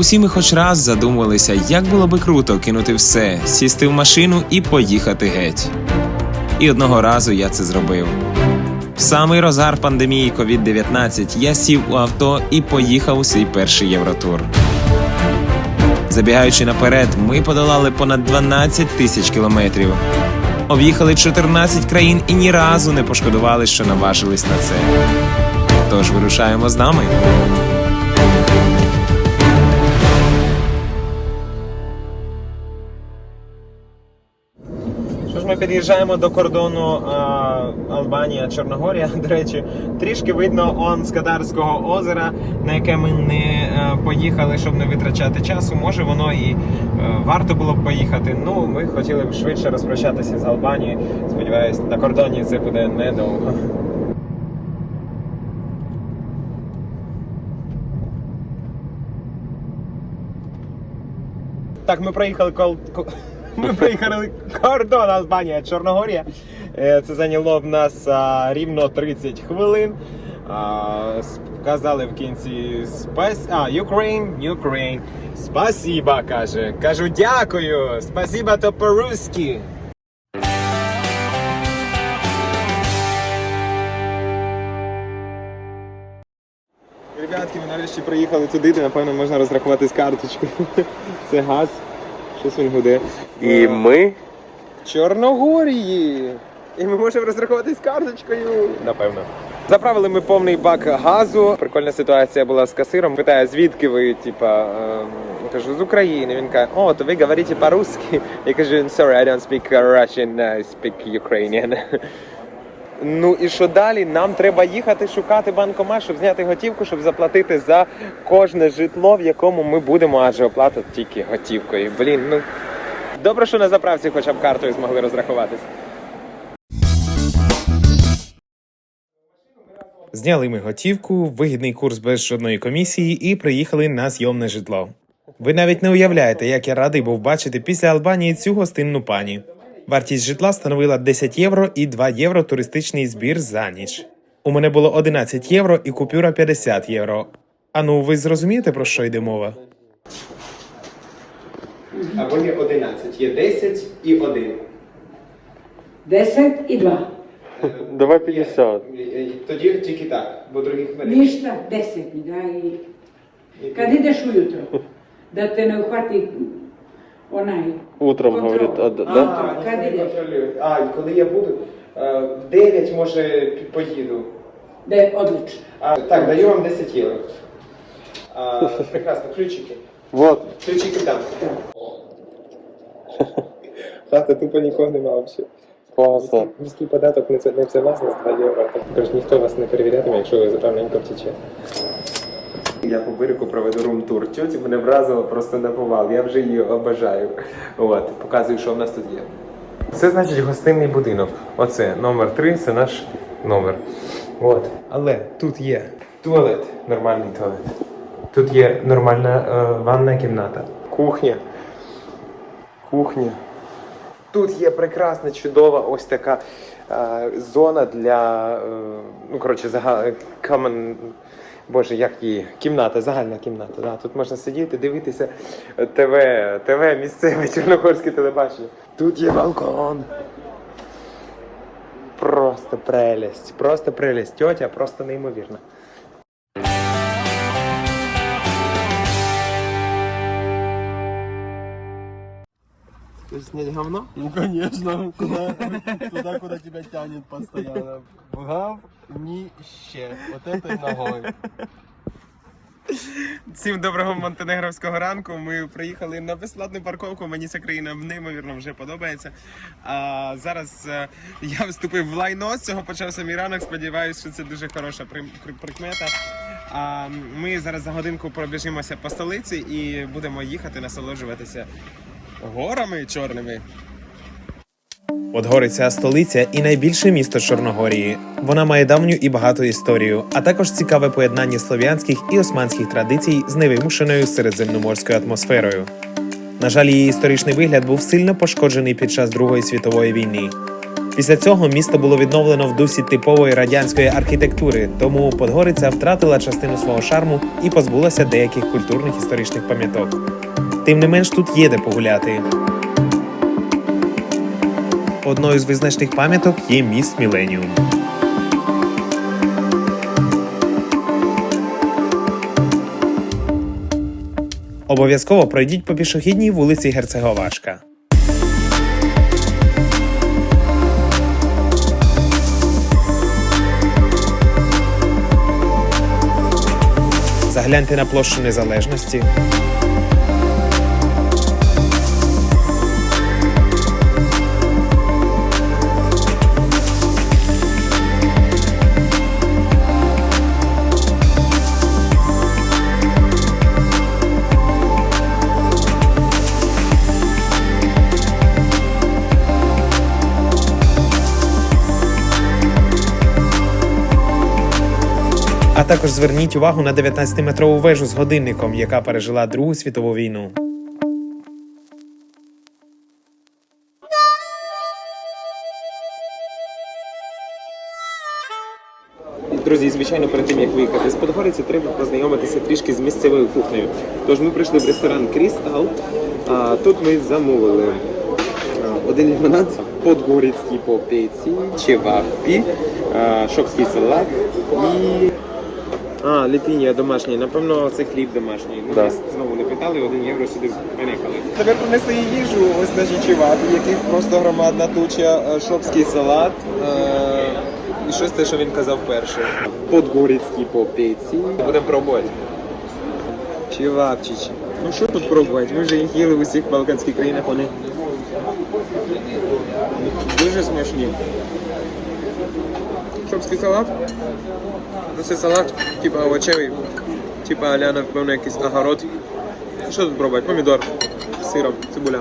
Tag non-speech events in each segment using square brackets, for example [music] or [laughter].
Усі ми хоч раз задумувалися, як було би круто кинути все, сісти в машину і поїхати геть. І одного разу я це зробив. В самий розгар пандемії COVID-19 я сів у авто і поїхав у свій перший євротур. Забігаючи наперед, ми подолали понад 12 тисяч кілометрів. Об'їхали 14 країн і ні разу не пошкодували, що наважились на це. Тож вирушаємо з нами. Під'їжджаємо до кордону Албанія Чорногорія. [laughs] До речі, трішки видно он з Кадарського озера, на яке ми не е, поїхали, щоб не витрачати часу. Може, воно і е, варто було б поїхати. Ну, ми хотіли б швидше розпрощатися з Албанією. Сподіваюсь, на кордоні це буде недовго. Так, ми проїхали кол... Ми проїхали кордон Албанія, Чорногорія. Е, Це зайняло в нас рівно 30 хвилин. Казали в кінці спас... А, Ukraine, Ukraine. Спасіба, каже. Кажу дякую. Спасіба то по-русски. Ребятки, ми нарешті приїхали туди, де напевно можна розрахуватись карточкою. [laughs] Це газ. Щось він гуде. І ми Чорногорії. І ми можемо розрахуватись карточкою. Напевно. Заправили ми повний бак газу. Прикольна ситуація була з касиром. Питає, звідки ви? Типа, ем, кажу, з України. Він каже, о, то ви говорите по-русски. Я кажу, sorry, I don't speak Russian, I speak Ukrainian. Ну і що далі? Нам треба їхати шукати банкомат, щоб зняти готівку, щоб заплатити за кожне житло, в якому ми будемо, адже оплата тільки готівкою. Блін, ну добре, що на заправці хоча б картою змогли розрахуватись. Зняли ми готівку, вигідний курс без жодної комісії і приїхали на зйомне житло. Ви навіть не уявляєте, як я радий був бачити після Албанії цю гостинну пані. Вартість житла становила 10 євро і 2 євро туристичний збір за ніч. У мене було 11 євро і купюра 50 євро. А ну, ви зрозумієте, про що йде мова? Або є 11, є 10 і 1. 10 і 2. давай 50. Тоді тільки так, бо других не Ništa, 10 mi daj. Kad ideš ujutro, da te ne uhvati Утром контроль. говорить, а, да? А, да? Kad контролюють. А, і коли я буду, е, в 9 може поїду. Odlično. А, так, даю вам 10 євро. А, прекрасно, ключики. Вот. Ключики там. Хата тупо нікого нема взагалі. Класно. Міський податок не це не це вас на 2 євро. Тож ніхто вас не перевірятиме, якщо ви равненько втече. Я по бирику проведу рум-тур. Тьоті мене вразило просто на повал. Я вже її обажаю. От, показую, що в нас тут є. Це значить гостинний будинок. Оце номер 3, це наш номер. От. Але тут є туалет, нормальний туалет. Тут є нормальна е, ванна кімната. Кухня. Кухня. Тут є прекрасна, чудова ось така е, зона для. Е, ну, коротше, загал... common, Боже, як її? Кімната, загальна кімната. Да. Тут можна сидіти, дивитися ТВ, ТВ, місцеве [laughs] чорногорське телебачення. Тут є балкон. Просто прелість. Просто прелість. Тьотя просто неймовірна. Снять говно? Ну конечно, куда, туда, куда тебя тянет постоянно. В говнище. Вот этой ногой. Всім доброго монтенегровського ранку. Ми приїхали на безплатну парковку. Мені ця країна неймовірно вже подобається. А зараз е, я вступив в лайно. З цього почався мій ранок. Сподіваюся, що це дуже хороша при- при- прикмета. А ми зараз за годинку пробіжимося по столиці і будемо їхати насолоджуватися горами чорними. Подгориця столиця і найбільше місто Чорногорії. Вона має давню і багату історію, а також цікаве поєднання слов'янських і османських традицій з невимушеною середземноморською атмосферою. На жаль, її історичний вигляд був сильно пошкоджений під час Другої світової війни. Після цього місто було відновлено в дусі типової радянської архітектури, тому Подгориця втратила частину свого шарму і позбулася деяких культурних історичних пам'яток. Тим не менш, тут є де погуляти. Одною з визначних пам'яток є міст Міленіум. Обов'язково пройдіть по пішохідній вулиці Герцеговашка. Загляньте на площу Незалежності. Також зверніть увагу на 19-метрову вежу з годинником, яка пережила Другу світову війну. Друзі, звичайно, перед тим як виїхати з Подгориці, треба познайомитися трішки з місцевою кухнею. Тож ми прийшли в ресторан Крістал. А тут ми замовили один лимонад, подгорицькі попеці, чевапі, а, шопський салат і. А, ліпіння домашнє. Напевно, це хліб домашній. Ми Да. знову не питали, один євро сюди виникали. Тепер принесли їжу, ось наші чевапі, яких просто громадна туча, е, шопський салат. е, І щось те, що він казав перше. Подгорицькі попеці. Будемо пробувати. Чевапчичі. Ну що тут пробувати? Ми вже їх їли в усіх балканських країнах, вони дуже смачні. Шопський салат. Це салат, типа овочевий, типа аля, напевно, якийсь огород. Що тут пробувати? Помідор з сиром, цибуля.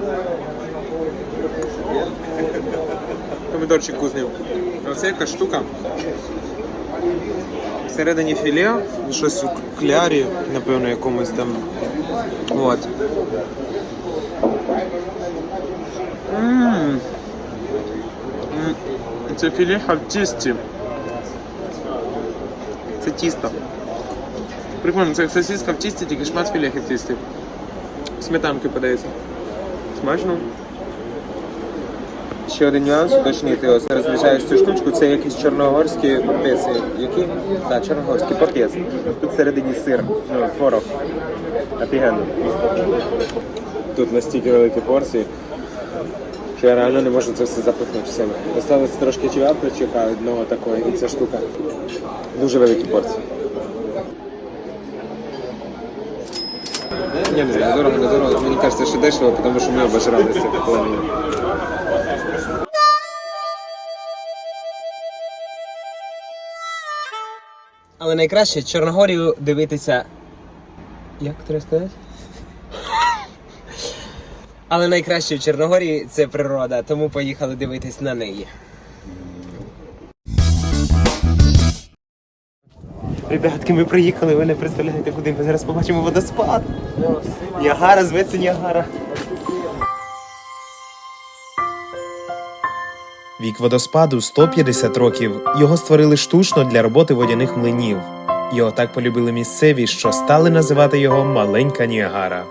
Помідорчик кузнів. Оце якась штука. Всередині філе, щось у клярі, напевно, якомусь там. От. Ммм. Це філе в. Це тісто. Прикольно, це як сосиска в тісті, тільки шмат філехи в тісті. Сметанки подається. Смачно. Ще один нюанс уточнити, ось розміщаєш цю штучку, це якісь чорногорські портеці. Які? Так, чорногорський портець. Тут всередині сир, ну, творог. Офігенно. Тут настільки великі порції, що я реально не можу це все запихнути в себе. Осталось трошки чевапчика одного такого, і ця штука. Дуже великі порції. Я не знаю, дорого, не дорого. Мені кажеться, що дешево, тому що ми обожралися половину. Але найкраще Чорногорію дивитися. Як треба сказати? Але найкраще в Чорногорії це природа, тому поїхали дивитись на неї. Ребятки, ми приїхали, ви не представляєте, куди ми зараз побачимо водоспад. Ніагара, зветься Ніагара. Вік водоспаду 150 років. Його створили штучно для роботи водяних млинів. Його так полюбили місцеві, що стали називати його Маленька Ніагара.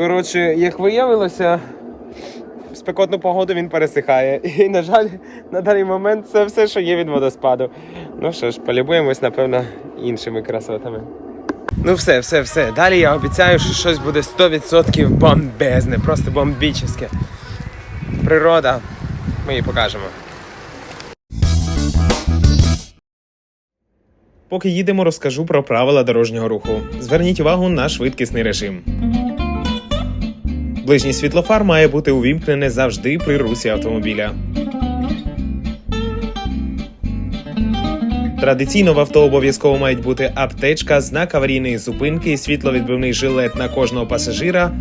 Коротше, як виявилося, в спекотну погоду він пересихає. [laughs] І, на жаль, на даний момент це все, що є від водоспаду. Ну що ж, полюбуємось, напевно, іншими красотами. Ну все, все, все. Далі я обіцяю, що щось буде 100% бомбезне, просто бомбічне. Природа. Ми її покажемо. Поки їдемо, розкажу про правила дорожнього руху. Зверніть увагу на швидкісний режим. Ближній світлофар має бути увімкнене завжди при русі автомобіля. Традиційно в авто обов'язково мають бути аптечка, знак аварійної зупинки, світловідбивний жилет на кожного пасажира.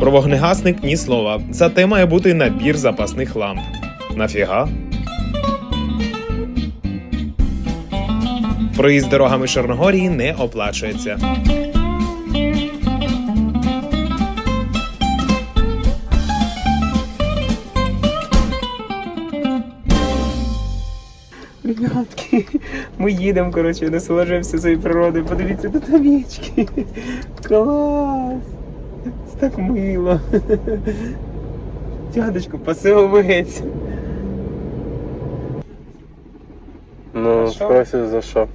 Про вогнегасник ні слова. Зате має бути набір запасних ламп. Нафіга? Проїзд дорогами Чорногорії не оплачується. Ми їдемо, коротше, насолоджуємося своєю природою. Подивіться, тут овечки. Клас! Це так мило. Дядечко, паси овець. Ну, Що? спросиш за що?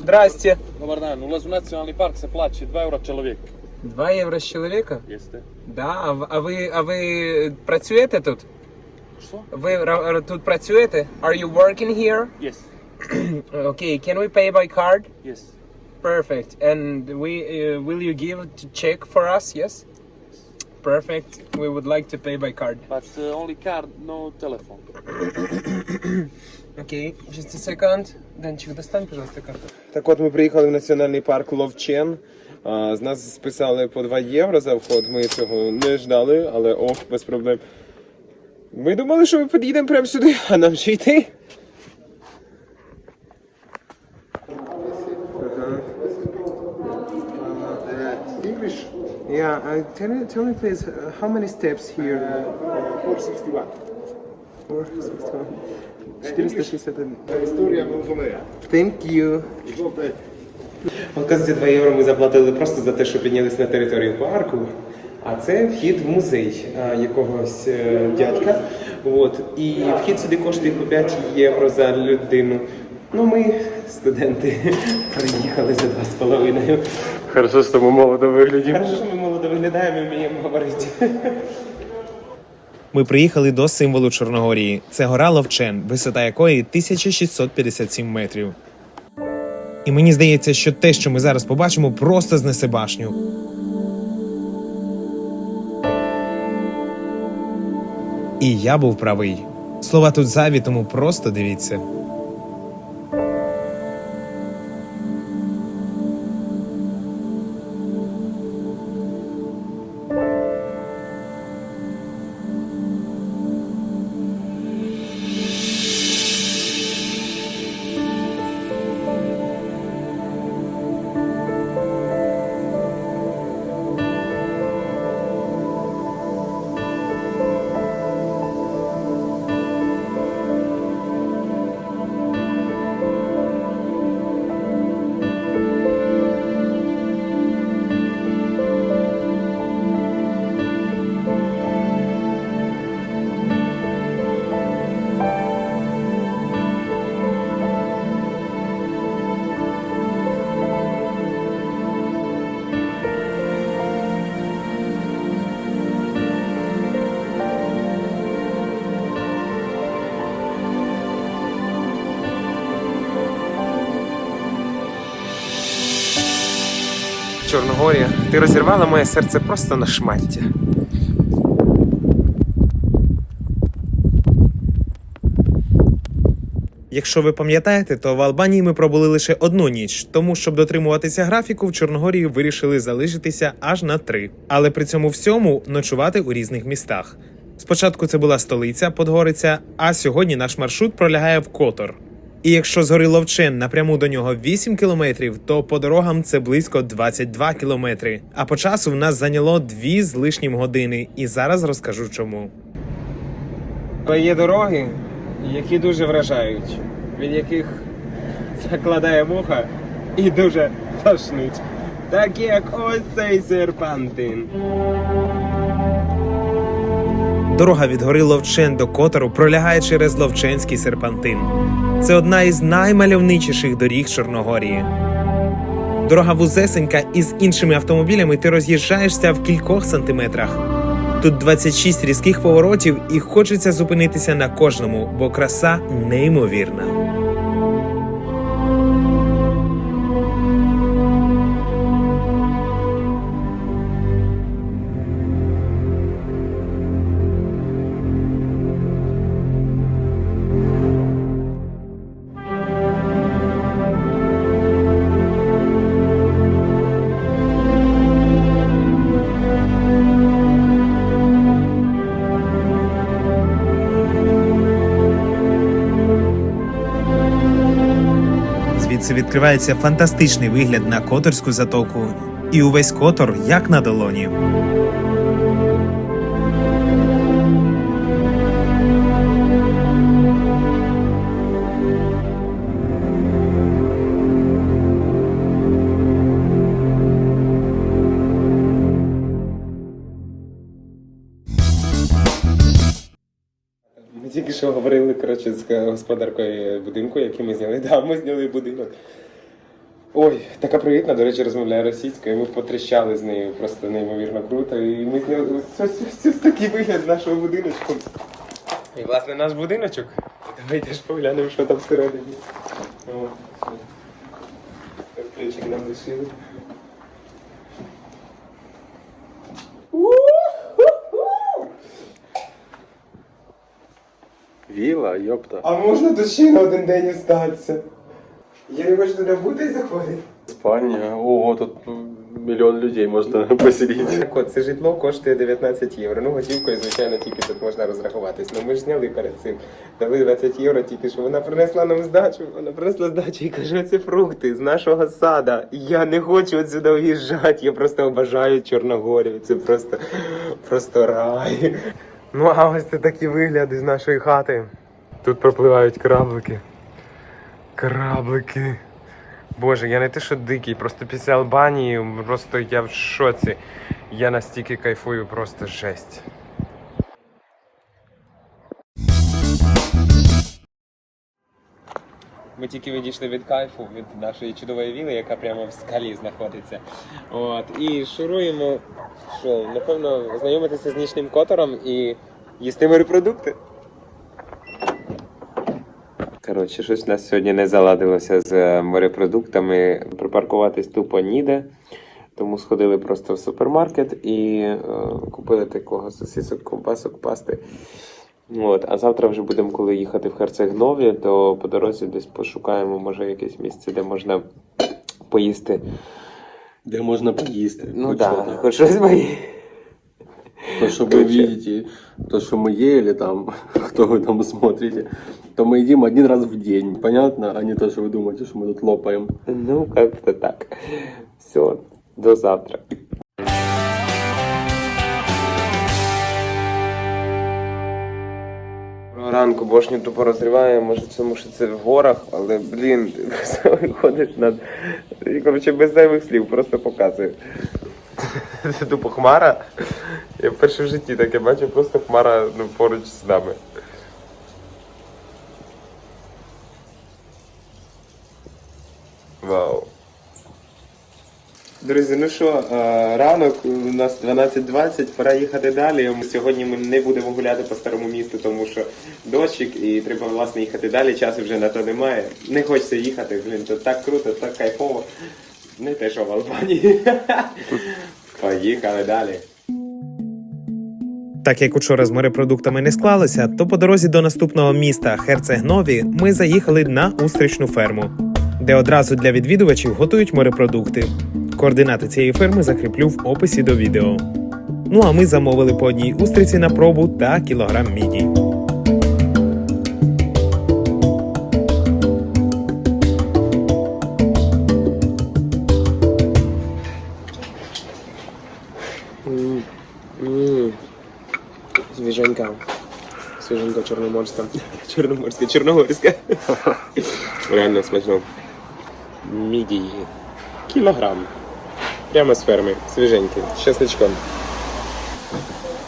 Здрасте. Dobar dan, ulaz u nacionalni park se plaće 2 eura čelovek. 2 євро з чоловіка? Jeste. Да, а, в- а ви, а ви працюєте тут? Що? Ви ра- ра- тут працюєте? Are you working here? Yes. [clears throat] Okay, can we pay by card? Yes. Perfect. And we uh, will you give to check for us? Yes. Perfect. We would like to pay by card. But uh, only card, no telephone. [clears throat] Okay, just a second. Денчик, достань, пожалуйста, карту. Так от ми приїхали в національний парк Ловчен. А, З нас списали по 2 євро за вход. Ми цього не ждали, але ох, без проблем. Ми думали, що ми під'їдемо прямо сюди, а нам ще йти. Yeah, uh, tell, me, tell me please, uh, how many steps here? 461. 461. 461. Історія мавзолея. Thank you. Оказується, 2 євро ми заплатили просто за те, що піднялись на територію парку. А це вхід в музей а, якогось е, дядька. От. І вхід сюди коштує по 5 євро за людину. Ну, ми, студенти, [laughs] приїхали за 2,5. Хорошо, що ми молодо виглядимо. Хорошо, що ми молодо виглядаємо і вміємо говорити. Ми приїхали до символу Чорногорії. Це гора Ловчен, висота якої 1657 метрів. І мені здається, що те, що ми зараз побачимо, просто знесе башню. І я був правий. Слова тут зайві, тому просто дивіться. Чорногорія, ти розірвала моє серце просто на шмаття. Якщо ви пам'ятаєте, то в Албанії ми пробули лише одну ніч, тому щоб дотримуватися графіку, в Чорногорії вирішили залишитися аж на три. Але при цьому всьому ночувати у різних містах. Спочатку це була столиця Подгориця, а сьогодні наш маршрут пролягає в Котор. І якщо з гори Ловчен напряму до нього 8 кілометрів, то по дорогам це близько 22 кілометри. А по часу в нас зайняло дві з лишнім години, і зараз розкажу чому. Є дороги, які дуже вражають, від яких закладає муха і дуже тошнить. Так як ось цей серпантин. Дорога від гори Ловчен до Котору пролягає через Ловченський серпантин. Це одна із наймальовничіших доріг Чорногорії. Дорога вузесенька, і з іншими автомобілями ти роз'їжджаєшся в кількох сантиметрах. Тут 26 різких поворотів, і хочеться зупинитися на кожному, бо краса неймовірна. Відкривається фантастичний вигляд на Которську затоку. І увесь Котор як на долоні. Ми тільки що говорили коротше, з господаркою будинку, який ми зняли. [laughs] Да, ми зняли будинок. Ой, така привітна, до речі, розмовляє російською. Ми потріщали з нею просто неймовірно круто. І ми зняли ось, такий вигляд з нашого будиночку. І власне наш будиночок. Давайте ж поглянемо, що там всередині. Ключик нам лишили. Віла, йопта. А можна тут ще на один день остатися? Я не хочу туди бути заходити. Спальня. Ого, тут мільйон людей можна [laughs] поселити. Так от, це житло коштує 19 євро. Ну, готівкою, звичайно, тільки тут можна розрахуватись. Ну ми ж зняли перед цим. Дали 20 євро, тільки що вона принесла нам здачу. Вона принесла здачу і каже, це фрукти з нашого сада. Я не хочу отсюди уїжджати. Я просто обожаю Чорногорію. Це просто, просто рай. Ну, а ось це такі вигляди з нашої хати. Тут пропливають кораблики. Кораблики. Боже, я не те, що дикий, просто після Албанії, просто я в шоці. Я настільки кайфую, просто жесть. Ми тільки відійшли від кайфу, від нашої чудової віли, яка прямо в скалі знаходиться. От, і шуруємо, що, напевно, знайомитися з нічним котором і їсти морепродукти. Коротше, щось у нас сьогодні не заладилося з е, морепродуктами. Припаркуватись тупо ніде. Тому сходили просто в супермаркет і е, купили такого сосисок, ковбасок, пасти. От, а завтра вже будемо, коли їхати в Херцег-Нові, то по дорозі десь пошукаємо, може, якесь місце, де можна поїсти. Де можна поїсти. Ну хоч так, що-то. да, хоч щось поїсти. То, что вы Короче. видите, то, что мы ели там, [laughs] кто вы там смотрите, то мы едим один раз в день, понятно? А не то, что вы думаете, что мы тут лопаем. Ну, как-то так. Все, до завтра. Ранку, бошню тупо розриває, може тому що це в горах, але блін, [laughs] просто виходиш над. Коротше, без зайвих слів, просто показую. Це тупо хмара. Я вперше в житті таке бачу, просто хмара ну, поруч з нами. Друзі, ну що, е, ранок у нас 12.20, пора їхати далі. Сьогодні ми не будемо гуляти по старому місту, тому що дощик і треба власне їхати далі. Часу вже на то немає. Не хочеться їхати, блін, то так круто, так кайфово. Не те, що в Албанії. [laughs] Поїхали далі. Так як учора з морепродуктами не склалося, то по дорозі до наступного міста Херцег-Нові ми заїхали на устричну ферму, де одразу для відвідувачів готують морепродукти. Координати цієї ферми закріплю в описі до відео. Ну а ми замовили по одній устриці на пробу та кілограм міді. Свіженька. Свіженька чорноморська. [laughs] Чорноморська, чорногорська. Реально смачно. Мідії. Кілограм. Прямо з ферми. Свіженький. З чесничком.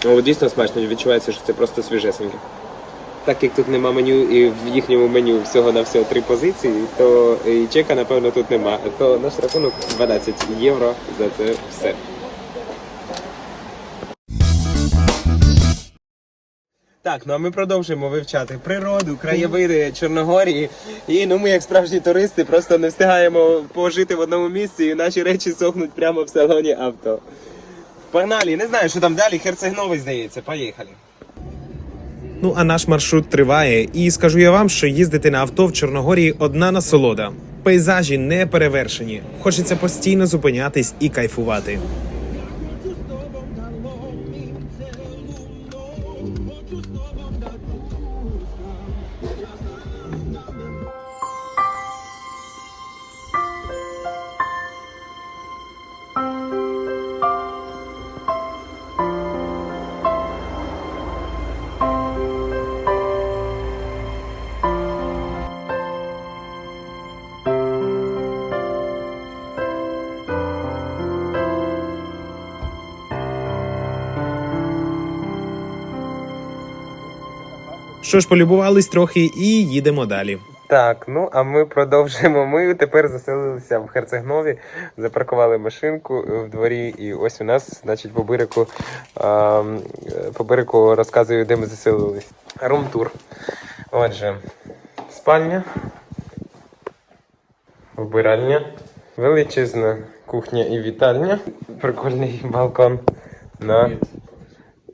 Ну, дійсно смачно, відчувається, що це просто свіжесеньке. Так як тут нема меню і в їхньому меню всього на всього три позиції, то і чека, напевно, тут нема. То наш рахунок 12 євро за це все. Так, ну а ми продовжуємо вивчати природу, краєвиди Чорногорії. І ну ми, як справжні туристи, просто не встигаємо пожити в одному місці, і наші речі сохнуть прямо в салоні авто. Погнали, не знаю, що там далі. Херцег-Новий, здається, поїхали. Ну а наш маршрут триває, і скажу я вам, що їздити на авто в Чорногорії одна насолода. Пейзажі не перевершені. Хочеться постійно зупинятись і кайфувати. Що ж, полюбувались трохи і їдемо далі. Так, ну а ми продовжуємо. Ми тепер заселилися в Херцегнові, запаркували машинку в дворі, і ось у нас, значить, по берегу, а, по берегу розказую, де ми заселились. Румтур. Отже, спальня, вбиральня, величезна кухня і вітальня, прикольний балкон. На...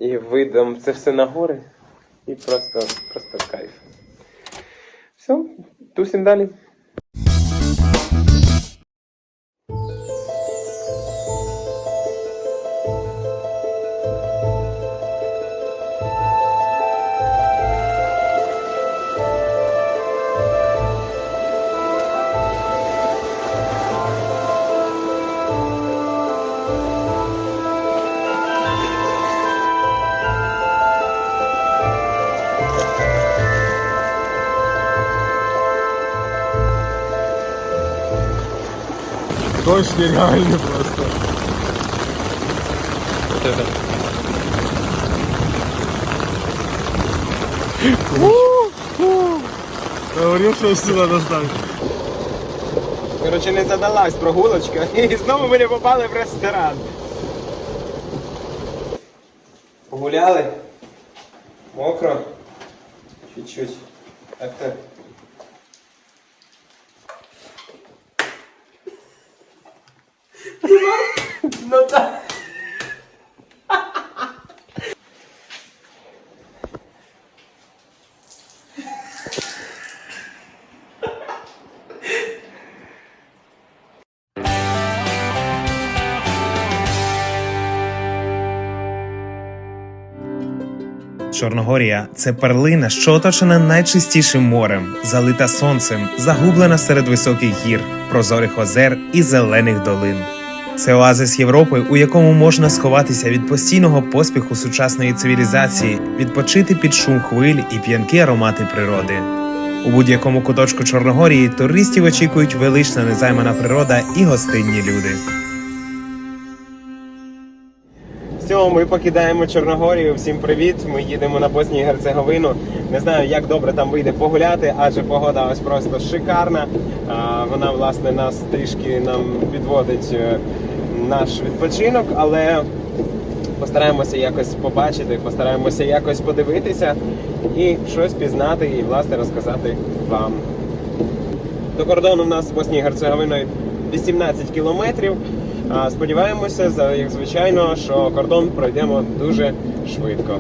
І видом це все на гори. І просто, просто кайф. Все, тусим далі. Дождь нереальный просто. Говорил, что все надо ждать. Коротше, не задалась прогулочка, [laughs] і знову ми не попали в ресторан. Погуляли? Мокро? Чуть-чуть. Так то. Ну так. Чорногорія це перлина, що оточена найчистішим морем, залита сонцем, загублена серед високих гір, прозорих озер і зелених долин. Це оазис Європи, у якому можна сховатися від постійного поспіху сучасної цивілізації, відпочити під шум хвиль і п'янкі аромати природи. У будь-якому куточку Чорногорії туристів очікують велична незаймана природа і гостинні люди. Все, ми покидаємо Чорногорію. Всім привіт. Ми їдемо на Боснію і Герцеговину. Не знаю, як добре там вийде погуляти, адже погода ось просто шикарна. Вона власне нас трішки нам підводить е, наш відпочинок, але постараємося якось побачити, постараємося якось подивитися і щось пізнати і власне розказати вам. До кордону у нас з Боснією і Герцеговиною 18 кілометрів. Сподіваємося, як звичайно, що кордон пройдемо дуже швидко.